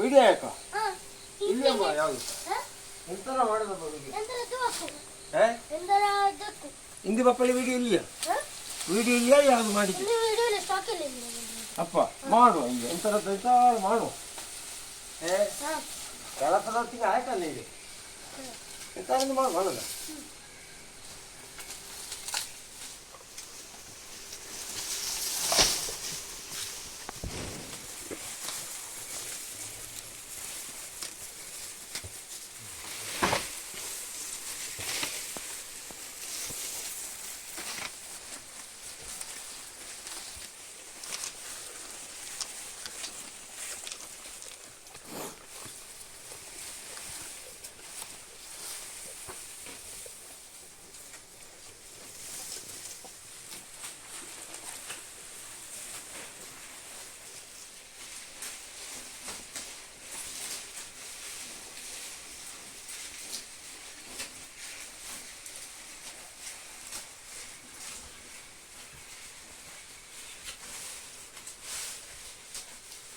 Video ಯಾಕ ಇಲ್ಲಮ್ಮ ಯಾವುದು? ಎಂತರ ಮಾಡೋದಪ್ಪ ವಿಡಿಯೋ ಏ ಹಿಂದಿ ಬಪ್ಪಳಿ ವಿಡಿಯೋ ಇಲ್ಲ? ವಿಡಿಯೋ ಇಲ್ಲ ಯಾವುದು ಮಾಡಿದ್ದು. ಅಪ್ಪ ಮಾಡುವ ಹಿಂಗೆ. ಎಂತರದ್ದು ಎಂತ ಮಾಡುವ. ಏ ಕೆಲಸದ ಹೊತ್ತಿಗೆ ಆಯ್ತಲ್ಲ ಇಲ್ಲಿ. ಎಂತ ಮಾಡು ಮಾಡೋದ?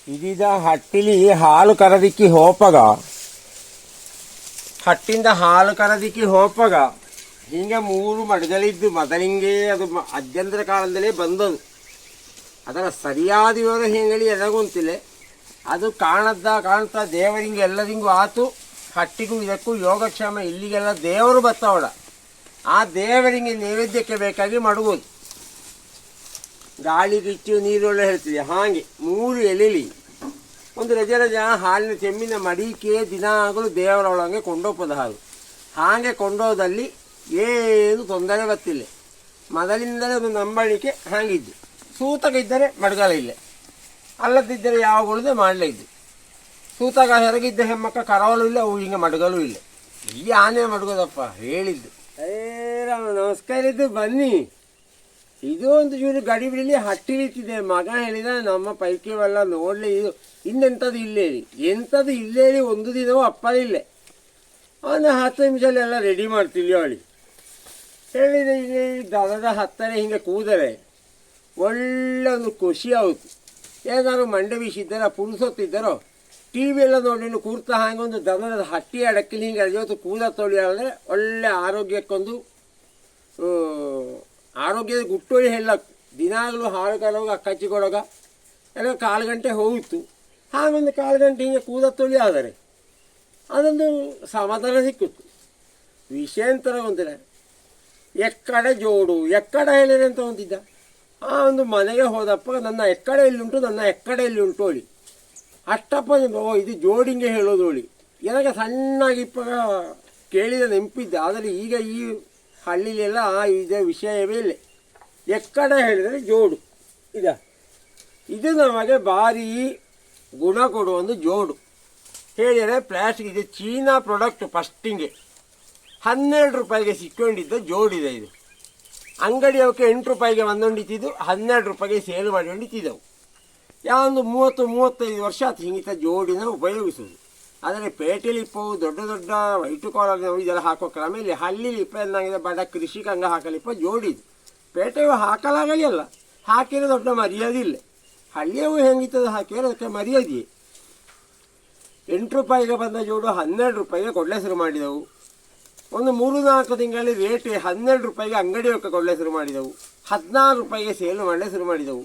ಇದೀಗ ಹಟ್ಟಿಲಿ ಹಾಲು ಕರದಿಕ್ಕಿ ಹೋಪಗ. ಹಟ್ಟಿಂದ ಹಾಲು ಕರದಿಕ್ಕಿ ಹೋಪಗ. ಹಿಂಗೆ ಮೂರು ಮಡಗಲಿದ್ದು ಮೊದಲಿಂಗೇ ಅದು ಅಜ್ಜಂದ್ರ ಕಾಲದಲ್ಲೇ ಬಂದದು. ಅದರ ಸರಿಯಾದ ವಿವರ ಹಿಂಗಳಿ ಎದಗುಂತಿಲ್ಲ. ಅದು ಕಾಣದ್ದ, ಕಾಣ್ತಾ ದೇವರಿಂಗ ಎಲ್ಲರಿಗೂ ಆತು. ಹಟ್ಟಿಗೂ ಇದಕ್ಕೂ ಯೋಗಕ್ಷೇಮ ಇಲ್ಲಿಗೆಲ್ಲ ದೇವರು ಬರ್ತಾವಳ ಆ ದೇವರಿಗೆ ನೈವೇದ್ಯಕ್ಕೆ ಬೇಕಾಗಿ ಮಡಗೋದು ಗಾಳಿ ಕಿಚ್ಚು ನೀರೊಳ್ಳೆ ಹೇಳ್ತಿದೆ. ಹಾಗೆ ಮೂರು ಎಲೆಲಿ ಒಂದು ರಜೆ ರಜ, ಹಾಲಿನ ಚೆಮ್ಮಿನ ಮಡಿಕೆ ದಿನಾಗಲೂ ದೇವರೊಳಗೆ ಕೊಂಡೋಗ್ಬೋದು ಹಾಲು ಹಾಗೆ ಕೊಂಡೋದಲ್ಲಿ ಏನು ತೊಂದರೆ ಬತ್ತಿಲ್ಲ ಮೊದಲಿಂದಲೇ ಒಂದು ನಂಬಳಿಕೆ ಹಾಗಿದ್ದು. ಸೂತಕ ಇದ್ದರೆ ಮಡಗಾಲ ಇಲ್ಲ. ಅಲ್ಲದಿದ್ದರೆ ಯಾವ ಉಳಿದೆ ಮಾಡಲೇ ಇದ್ದು ಸೂತಕ ಹೆರಗಿದ್ದ ಹೆಮ್ಮಕ್ಕ ಕರವಲು ಇಲ್ಲ, ಅವು ಹಿಂಗೆ ಮಡಗಲು ಇಲ್ಲ. ಇಲ್ಲಿ ಆನೆ ಮಡಗೋದಪ್ಪ ಹೇಳಿದ್ದು. ರಾಮ, ನಮಸ್ಕಾರ ಇದ್ದು ಬನ್ನಿ. ಇದು ಒಂದು ಬಿಡಲಿ ಹಟ್ಟಿ ನಿಂತಿದೆ. ಮಗ ಹೇಳಿದ, ನಮ್ಮ ಪೈಕಿವೆಲ್ಲ ನೋಡಲಿ, ಇದು ಇನ್ನೆಂಥದ್ದು ಇಲ್ಲೇರಿ ಎಂಥದ್ದು ಇಲ್ಲೇರಿ ಒಂದು ದಿನವೂ ಅಪ್ಪಲಿಲ್ಲ ಅವನು ಹತ್ತು ನಿಮಿಷದಲ್ಲಿ ಎಲ್ಲ ರೆಡಿ ಮಾಡ್ತಿಲ್ಲ ಅವಳಿ. ಹೇಳಿದ, ಇಲ್ಲಿ ದನದ ಹತ್ತನೇ ಹಿಂಗೆ ಕೂದರೆ. ಒಳ್ಳೆ ಒಂದು ಖುಷಿ ಆಯಿತು ಏನಾದ್ರು ಮಂಡೆ ಬೀಸಿದ್ದಾರ, ಪುರುಸೊತ್ತಿದ್ದಾರೋ, ಟಿ ವಿ ಎಲ್ಲ ನೋಡಿ ಕೂರ್ತಾ ಹಾಗೆ ಒಂದು ದನದ ಹಟ್ಟಿ ಅಡಕ್ಕಲಿ ಹಿಂಗೆ ಇವತ್ತು ಕೂದ ತೊಳಿ ಆದರೆ ಒಳ್ಳೆ ಆರೋಗ್ಯಕ್ಕೊಂದು ಆರೋಗ್ಯದ ಗುಟ್ಟೋಳಿ ಹೇಳ, ದಿನಾಗಲೂ ಹಾಳು ಕಾಲೋಗ ಕಚ್ಚಿ ಕೊಡೋಗ. ಎಲ್ಲ ಕಾಲು ಗಂಟೆ ಹೋಗಿತ್ತು ಹಾಗೊಂದು ಕಾಲು ಗಂಟೆ ಹಿಂಗೆ ಕೂದ ತೊಳಿ ಆದರೆ. ಅದೊಂದು ಸಮಾಧಾನ ಸಿಕ್ಕಿತ್ತು. ವಿಷಯಾಂತರ ಒಂದಿಲ್ಲ ಎಕ್ಕಡೆ ಜೋಡು, ಎಕ್ಕಡೆ ಹೇಳಿದೆ ಅಂತ ಒಂದಿದ್ದ. ಆ ಒಂದು ಮನೆಗೆ ಹೋದಪ್ಪ, ನನ್ನ ಎಕ್ಕಡೆ ಎಲ್ಲಿುಂಟು ನನ್ನ ಎಕ್ಕಡೆ ಇಲ್ಲಿ ಉಂಟು ಹೋಳಿ ಅಷ್ಟಪ್ಪ ಓ, ಇದು ಜೋಡಿಂಗೆ ಹೇಳೋದು ಹೋಳಿ ನನಗೆ ಸಣ್ಣಗಿಪ್ಪ ಕೇಳಿದ ನೆನಪಿದ್ದ. ಆದರೆ ಈಗ ಈ ಹಳ್ಳಿಲೆಲ್ಲ ಇದ ವಿಷಯವೇ ಇಲ್ಲ. ಎಕ್ಕಡೆ ಹೇಳಿದರೆ ಜೋಡು. ಇದ. ಇದು ನಮಗೆ ಭಾರಿ ಗುಣ ಕೊಡುವ ಒಂದು ಜೋಡು. ಹೇಳಿದರೆ ಪ್ಲಾಸ್ಟಿಕ್ ಇದು ಚೀನಾ ಪ್ರಾಡಕ್ಟ್ ಫಸ್ಟಿಂಗೆ ಹನ್ನೆರಡು ರೂಪಾಯಿಗೆ ಸಿಕ್ಕೊಂಡಿದ್ದ ಜೋಡಿದೆ ಇದು. ಅಂಗಡಿ ಅವಕ್ಕೆ ಎಂಟು ರೂಪಾಯಿಗೆ ಒಂದೊಂಡಿತ್ತಿದ್ದು ಹನ್ನೆರಡು ರೂಪಾಯಿಗೆ ಸೇಲ್ ಮಾಡಿಕೊಂಡಿತ್ತಿದ್ದವು. ಯಾವೊಂದು ಮೂವತ್ತು, ಮೂವತ್ತೈದು ವರ್ಷ ಅದು ಹಿಂಗಿತ ಜೋಡಿನ ಉಪಯೋಗಿಸೋದು ಆದರೆ ಪೇಟೆಲಿ ಇಪ್ಪವು ದೊಡ್ಡ ದೊಡ್ಡ ವೈಟು ಕಾಲರ್ ಇದೆಲ್ಲ ಹಾಕೋ ಕ್ರಮ ಇಲ್ಲಿ. ಹಳ್ಳಿಲಿ ಇಪ್ಪ ಎಂದಂಗಿದೆ ಬಡ ಕೃಷಿಕ ಹಂಗ ಹಾಕಲಿಪ್ಪ ಜೋಡಿದು ಪೇಟೆಯು ಹಾಕಲಾಗಲಿ ಅಲ್ಲ. ಹಾಕಿರೋ ದೊಡ್ಡ ಮರ್ಯಾದಿಲ್ಲ ಹಳ್ಳಿಯವು ಹೆಂಗಿತ್ತದ ಹಾಕಿರೋ ಅದಕ್ಕೆ ಮರ್ಯಾದೆ ಎಂಟು ರೂಪಾಯಿಗೆ ಬಂದ ಜೋಡು ಹನ್ನೆರಡು ರೂಪಾಯಿಗೆ ಕೊಡಲೆ ಶುರು ಮಾಡಿದೆವು. ಒಂದು ಮೂರು ನಾಲ್ಕು ತಿಂಗಳಲ್ಲಿ ರೇಟ್ ಹನ್ನೆರಡು ರೂಪಾಯಿಗೆ ಅಂಗಡಿ ಕೊಡಲೆ ಶುರು ಮಾಡಿದೆವು. ಹದಿನಾರು ರೂಪಾಯಿಗೆ ಸೇಲ್ ಮಾಡಲೇ ಶುರು ಮಾಡಿದೆವು.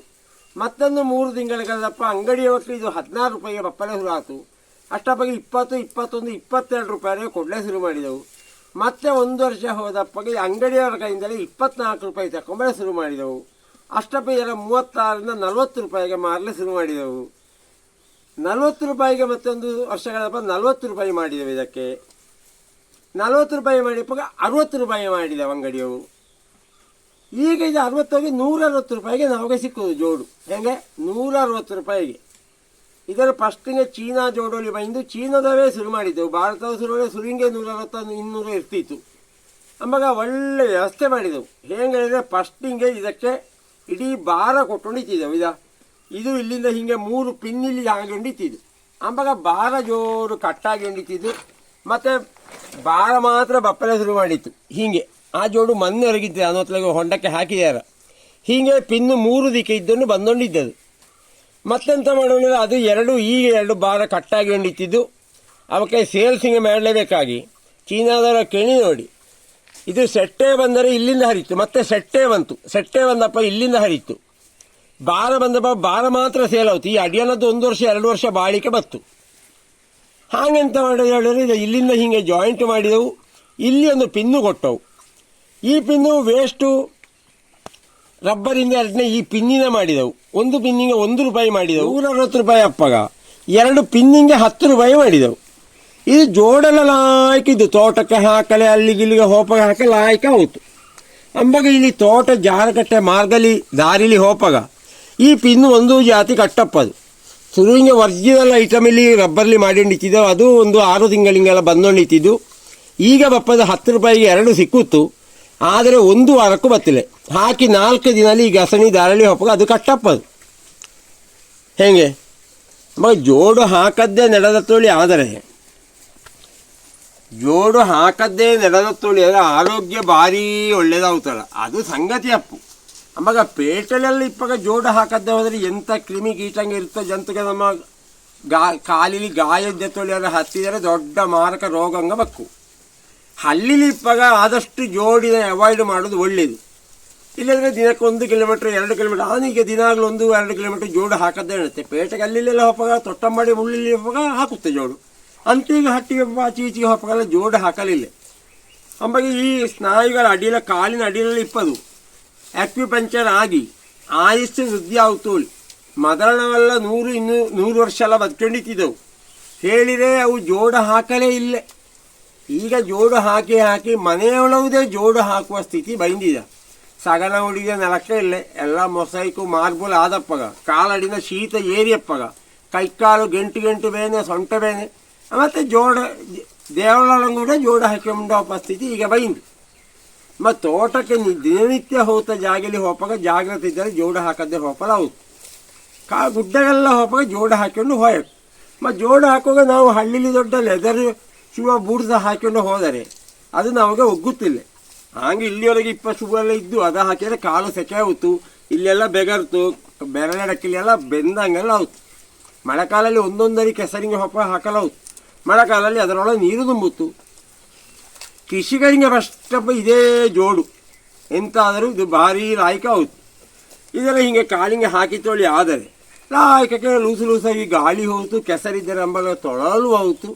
ಮತ್ತೊಂದು ಮೂರು ತಿಂಗಳಿಗೆ ಒಟ್ಟು ಇದು ಹದಿನಾರು ರೂಪಾಯಿಗೆ ಪಪ್ಪಲೆ ಶುರು ಆಯಿತು ಅಷ್ಟಪ್ಪಾಗೆ ಇಪ್ಪತ್ತು, ಇಪ್ಪತ್ತೊಂದು, ಇಪ್ಪತ್ತೆರಡು ರೂಪಾಯಿಗೆ ಕೊಡಲೇ ಶುರು ಮಾಡಿದೆವು. ಮತ್ತೆ ಒಂದು ವರ್ಷ ಹೋದಪ್ಪಗೆ ಅಂಗಡಿಯವರ ಕೈಯಿಂದಲೇ ಇಪ್ಪತ್ನಾಲ್ಕು ರೂಪಾಯಿ ತಗೊಂಬಳೆ ಶುರು ಮಾಡಿದೆವು. ಅಷ್ಟಪ್ಪ ಇದರ ಮೂವತ್ತಾರರಿಂದ ನಲವತ್ತು ರೂಪಾಯಿಗೆ ಮಾರಲೇ ಶುರು ಮಾಡಿದೆವು. ನಲವತ್ತು ರೂಪಾಯಿಗೆ ಮತ್ತೊಂದು ವರ್ಷಗಳಪ್ಪ ನಲವತ್ತು ರೂಪಾಯಿ ಮಾಡಿದೆವು ಇದಕ್ಕೆ. ನಲವತ್ತು ರೂಪಾಯಿ ಮಾಡಿಪ್ಪಾಗ ಅರವತ್ತು ರೂಪಾಯಿ ಮಾಡಿದೆವು ಅಂಗಡಿಯವು ಈಗ ಇದು ಅರವತ್ತೋಗಿ ನೂರ ಅರವತ್ತು ರೂಪಾಯಿಗೆ ನಮಗೆ ಸಿಕ್ಕೋದು ಜೋಡು. ಹೆಂಗೆ? ನೂರ ಅರವತ್ತು ರೂಪಾಯಿಗೆ. ಇದರ ಫಸ್ಟಿಗೆ ಚೀನಾ ಜೋಡೋಲಿ ಬಂದು ಚೀನಾದವೇ ಶುರು ಮಾಡಿದ್ದೆವು ಭಾರತದ ಶುರುವಲ್ಲಿ ಸುರಿಂಗೆ ನೂರ ಅರವತ್ತ ಇನ್ನೂರ ಇರ್ತಿತ್ತು. ಅಂಬಾಗ ಒಳ್ಳೆ ವ್ಯವಸ್ಥೆ ಮಾಡಿದೆವು. ಹೇಗೆ ಹೇಳಿದ್ರೆ ಫಸ್ಟಿಂಗೆ ಇದಕ್ಕೆ ಇಡೀ ಭಾರ ಕೊಟ್ಟುಕೊಂಡಿತ್ತಿದ್ದೆವು ಇದ ಇದು ಇಲ್ಲಿಂದ ಹೀಗೆ ಮೂರು ಪಿನ್ ಇಲ್ಲಿ ಹಾಗೆ ಇತ್ತಿದ್ದು ಅಂಬಾಗ ಭಾರ ಜೋರು ಕಟ್ಟಾಗಿ ಹೊಂಡಿತ್ತಿದ್ದು ಮತ್ತು ಭಾರ ಮಾತ್ರ ಬಪ್ಪಲೆ ಶುರು ಮಾಡಿತ್ತು. ಹೀಗೆ. ಆ ಜೋಡು ಮನ್ನೆ ಹೊರಗಿದ್ದೆ ಅನ್ನೋತ್ಲಾಗ ಹೊಂಡಕ್ಕೆ ಹಾಕಿದ್ದಾರೆ ಹೀಗೆ ಪಿನ್ನು ಮೂರು ದಿಕ್ಕೆ ಇದ್ದನ್ನು ಬಂದೊಂಡಿದ್ದದು. ಮತ್ತೆಂತ ಮಾಡೋಣ ಅದು ಎರಡು ಈ ಎರಡು ಬಾರ ಕಟ್ಟಾಗಿ ಹೊಂಡಿತ್ತಿದ್ದು ಅವಕ್ಕೆ ಸೇಲ್ಸಿಂಗ್ ಮಾಡಲೇಬೇಕಾಗಿ. ಚೀನಾದವರ ಕೆಣಿ ನೋಡಿ. ಇದು ಸೆಟ್ಟೆ ಬಂದರೆ ಇಲ್ಲಿಂದ ಹರಿತು. ಮತ್ತೆ ಸೆಟ್ಟೆ ಬಂತು. ಸೆಟ್ಟೆ ಬಂದಪ್ಪ ಇಲ್ಲಿಂದ ಹರಿತು. ಬಾರ ಬಂದಪ್ಪ ಬಾರ ಮಾತ್ರ ಸೇಲ್ ಆಯ್ತು ಈ ಅಡಿಯನದ್ದು ಒಂದು ವರ್ಷ, ಎರಡು ವರ್ಷ ಬಾಳಿಕೆ ಬತ್ತು ಹಾಗೆಂತ ಮಾಡೋದು ಹೇಳಿದ್ರೆ ಇದು ಇಲ್ಲಿಂದ ಹೀಗೆ ಜಾಯಿಂಟ್ ಮಾಡಿದೆವು. ಇಲ್ಲಿ ಒಂದು ಪಿನ್ನು ಕೊಟ್ಟವು. ಈ ಪಿನ್ನು ವೇಸ್ಟು ರಬ್ಬರಿಂದ ಎರಡನೇ ಈ ಪಿನ್ನಿನ ಮಾಡಿದವು. ಒಂದು ಪಿನ್ನಿಗೆ ಒಂದು ರೂಪಾಯಿ ಮಾಡಿದವು. ನೂರ ಅರವತ್ತು ರೂಪಾಯಿ ಅಪ್ಪಗ. ಎರಡು ಪಿನ್ನಿಗೆ ಹತ್ತು ರೂಪಾಯಿ ಮಾಡಿದವು. ಇದು ಜೋಡಲ ಲಾಯ್ಕಿದ್ದು ತೋಟಕ್ಕೆ ಹಾಕಲೆ, ಅಲ್ಲಿಗೆ ಇಲ್ಲಿಗೆ ಹೋಪಗ ಹಾಕಿ ಲಾಯ್ಕ ಹೋಯ್ತು ಅಂಬಾಗ ಇಲ್ಲಿ ತೋಟ ಜಾರಕಟ್ಟೆ ಮಾರ್ಗಲಿ, ದಾರಿಲಿ ಹೋಪಗ. ಈ ಪಿನ್ನು ಒಂದು ಜಾತಿ ಕಟ್ಟಪ್ಪದು ವರ್ಜಿನಲ್ ಐಟಮ್ ಇಲ್ಲಿ ರಬ್ಬರ್ಲಿ ಮಾಡಿಟ್ಟಿದ್ದೆವು ಅದು ಒಂದು ಆರು ತಿಂಗಳಿಗೆಲ್ಲ ಬಂದೊಂಡಿತ್ತಿದ್ದು. ಈಗ ಬಪ್ಪದ ಹತ್ತು ರೂಪಾಯಿಗೆ ಎರಡು ಸಿಕ್ಕುತ್ತು. ಆದರೆ ಒಂದು ವಾರಕ್ಕೂ ಬತ್ತಿಲ್ಲ ಹಾಕಿ ನಾಲ್ಕು ದಿನಲ್ಲಿ ಈ ಗಸಣಿ ದಾರಳಿ ಹೊಪ್ಪಗ ಅದು ಕಟ್ಟಪ್ಪದು. ಹೇಗೆ? ಮಗ ಜೋಡು ಹಾಕದ್ದೇ ನಡೆದ ತೋಳಿ ಆದರೆ, ಜೋಡು ಹಾಕದ್ದೇ ನಡೆದ ತೋಳಿ ಅಂದರೆ ಆರೋಗ್ಯ ಭಾರಿ ಒಳ್ಳೇದಾಗುತ್ತಲ್ಲ. ಅದು ಸಂಗತಿ ಅಪ್ಪು. ಅಮ್ಮಾಗ ಪೇಟೆಲೆಲ್ಲ ಇಪ್ಪಾಗ ಜೋಡು ಹಾಕದ್ದೇ ಹೋದರೆ ಎಂಥ ಕ್ರಿಮಿ ಗೀಟಂಗೆ ಇರ್ತೋ ಜಂತುಗೆ ನಮ್ಮ ಗಾ ಕಾಲಿಲಿ ಗಾಯದ ತೋಳಿ ಅಂದರೆ ಹತ್ತಿದರೆ ದೊಡ್ಡ ಮಾರಕ ರೋಗಂಗ ಬಕ್ಕು. ಹಳ್ಳಿಲಿ ಇಪ್ಪಾಗ ಆದಷ್ಟು ಜೋಡಿನ ಅವಾಯ್ಡ್ ಮಾಡೋದು ಒಳ್ಳೆಯದು ಇಲ್ಲಂದ್ರೆ ದಿನಕ್ಕೆ ಒಂದು ಕಿಲೋಮೀಟ್ರ್ ಎರಡು ಕಿಲೋಮೀಟ್ರ್ ಆನಿಗೆ ದಿನಾಗಲೂ ಒಂದು, ಎರಡು ಕಿಲೋಮೀಟ್ರ್ ಜೋಡು ಹಾಕದ್ದೇ ಇರುತ್ತೆ. ಪೇಟೆಗೆ ಅಲ್ಲಿಲ್ಲೆಲ್ಲ ತೊಟ್ಟ ಮಾಡಿ ಮುಳ್ಳಿಲಿ ಹೋಪಾಗ ಹಾಕುತ್ತೆ ಜೋಡು. ಅಂತೀಗ ಹಟ್ಟಿಗೆ ಆಚೆ ಈಚೆಗೆ ಹೋಪಾಗಲ್ಲ ಜೋಡು ಹಾಕಲಿಲ್ಲ. ಅಂಬಾಗಿ ಈ ಸ್ನಾಯುಗಳ ಅಡಿಲ, ಕಾಲಿನ ಅಡಿಲಲ್ಲಿ ಇಪ್ಪದು. ಆಕ್ಯುಪಂಚರ್ ಆಗಿ ಆಯುಷ್ಯ ವೃದ್ಧಿ ಆಗುತ್ತೋಳಿ ಮದರಣವೆಲ್ಲ ನೂರು ಇನ್ನೂ, ನೂರು ವರ್ಷ ಎಲ್ಲ ಬದುಕೊಂಡಿತ್ತಿದ್ದವು ಹೇಳಿದರೆ ಅವು ಜೋಡ ಹಾಕಲೇ ಇಲ್ಲ. ಈಗ ಜೋಡು ಹಾಕಿ ಹಾಕಿ ಮನೆಯೊಳಗುದೇ ಜೋಡು ಹಾಕುವ ಸ್ಥಿತಿ ಬಂದಿದೆ. ಸಗಣ ಹುಡುಗಿಯ ನೆಲಕ್ಕೆ ಇಲ್ಲ, ಎಲ್ಲ ಮೊಸೈಕು ಮಾರ್ಬಲ್ ಆದಪ್ಪಗ. ಕಾಲಡಿನ ಶೀತ ಏರಿಯಪ್ಪಗ. ಕೈಕಾಲು ಗಂಟು ಗಂಟು ಬೇನೆ, ಸೊಂಟ ಬೇನೆ. ಮತ್ತೆ ಜೋಡ ದೇವಳೊಳಗೆ ಕೂಡ ಜೋಡು ಹಾಕಿಕೊಂಡ ಸ್ಥಿತಿ ಈಗ ಬೈಂದು. ಮತ್ತು ತೋಟಕ್ಕೆ ನಿ- ದಿನನಿತ್ಯ ಹೋತ ಜಾಗಲಿ ಹೋಪಾಗ, ಜಾಗ್ರತೆ ಇದ್ದರೆ ಜೋಡು ಹಾಕದೆ ಹೋಪಲ ಹೌದು. ಕಾ ಗುಡ್ಡಗೆಲ್ಲ ಹೋಪಾಗ ಜೋಡು ಹಾಕೊಂಡು ಹೋಯಬೇಕು ಮತ್ತು ಜೋಡು ಹಾಕುವಾಗ ನಾವು ಹಳ್ಳಿಲಿ ದೊಡ್ಡ ಲೆದರ್ ಶುವ ಬೂಡ್ಸ ಹಾಕೊಂಡು ಹೋದರೆ ಅದು ನಮಗೆ ಒಗ್ಗುತ್ತಿಲ್ಲ. ಹಾಗೆ ಇಲ್ಲಿವರೆಗೆ ಇಪ್ಪತ್ತು ಶುಭ ಎಲ್ಲ ಇದ್ದು, ಅದು ಹಾಕಿದರೆ ಕಾಲು ಸೆಕೆ ಆಯಿತು ಇಲ್ಲೆಲ್ಲ ಬೆಗರ್ತು ಬೆರಳಡಕ್ಕಿಲೆಲ್ಲ ಬೆಂದಂಗೆಲ್ಲ ಆಯ್ತು ಮಳೆಕಾಲಲ್ಲಿ ಒಂದೊಂದರಿ ಕೆಸರಿಗೆ ಹೊಪ್ಪ ಮಳೆ ಮಳೆಕಾಲಲ್ಲಿ ಅದರೊಳಗೆ ನೀರು ತುಂಬುತ್ತು ಕೃಷಿಕರಿಗೆ ಫಸ್ಟಪ್ಪ ಇದೇ ಜೋಡು. ಎಂತಾದರೂ ಇದು ಭಾರಿ ಲಾಯ್ಕ ಆಯ್ತು ಇದೆಲ್ಲ ಹಿಂಗೆ ಕಾಲಿಗೆ ಹಾಕಿ ತೊಳಿ ಆದರೆ, ಲಾಯ್ಕಕ್ಕೆ ಲೂಸು ಲೂಸಾಗಿ ಗಾಳಿ ಹೋಯ್ತು, ಕೆಸರಿದ್ದರೆ ನಂಬಲ್ಲ ತೊಳಲು ಹೋಯ್ತು.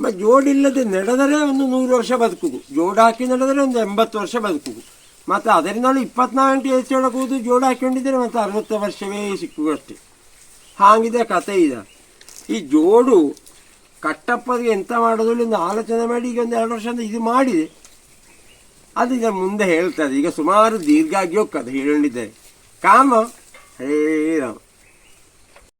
ಮತ್ತು ಜೋಡಿಲ್ಲದೆ ನಡೆದರೆ ಒಂದು ನೂರು ವರ್ಷ ಬದುಕುದು. ಜೋಡು ಹಾಕಿ ನಡೆದರೆ ಒಂದು ಎಂಬತ್ತು ವರ್ಷ ಬದುಕುದು. ಮತ್ತು ಅದರಿಂದಲೂ ಇಪ್ಪತ್ನಾಲ್ಕು ಏಜ್ ಒಳಗುವುದು ಜೋಡು ಹಾಕೊಂಡಿದ್ದರೆ ಮತ್ತು ಅರವತ್ತು ವರ್ಷವೇ ಸಿಕ್ಕುವು ಅಷ್ಟೇ. ಹಾಗಿದೆ ಕತೆ ಇದೆ. ಈ ಜೋಡು ಕಟ್ಟಪ್ಪಗೆ ಎಂತ ಮಾಡೋದು ಒಂದು ಆಲೋಚನೆ ಮಾಡಿ ಈಗ ಒಂದು ಎರಡು ವರ್ಷದಿಂದ ಇದು ಮಾಡಿದೆ. ಅದು ಈಗ ಮುಂದೆ ಹೇಳ್ತದೆ. ಈಗ ಸುಮಾರು ದೀರ್ಘ ಆಗಿ ಹೋಗ್ತದೆ ಹೇಳಿದ್ದಾರೆ ಕಾಮ ಹೇ ರಾಮ.